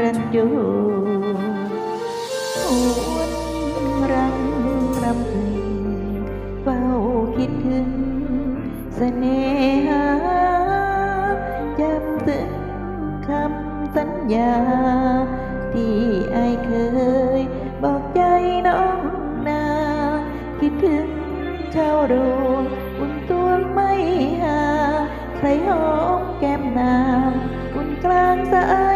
รันจูหวนรังรำพึงเฝ้าคิดถึงเสน่หาจำถึงคำสัญญา ที่ไอเคย บอกใจน้องนา คิดถึงชาวโรงอุ่นตัวไม่หา ใครหอมแก้มนางอุ่นกลางสาย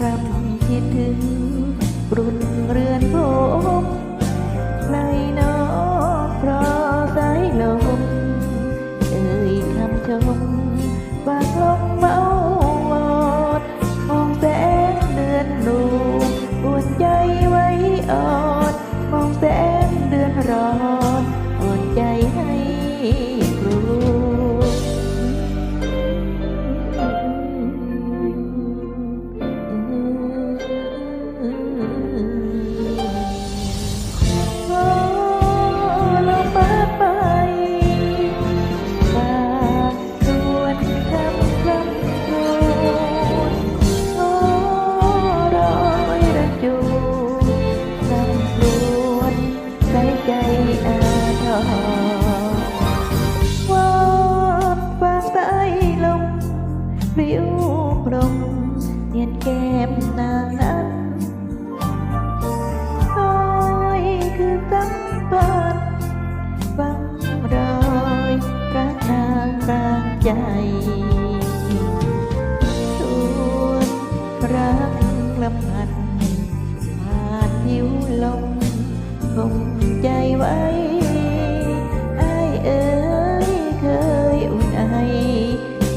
รำคิดถึงรุ่น ลางใจชวนรักลำพันผ่านผิวลมคงใจไว้ไอเอ๋ยเคยอุ่นไอ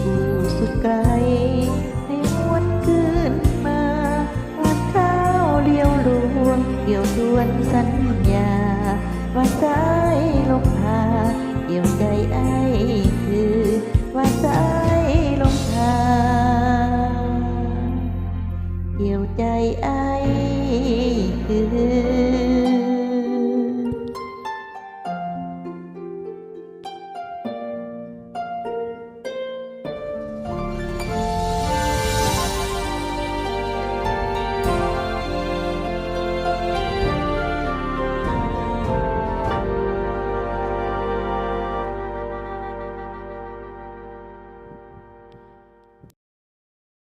อยู่สุดไกลให้วนคืนมาวันข้าเลี้ยวลวงเกี่ยวทวนสัญญาว่าสา ไอ้คือ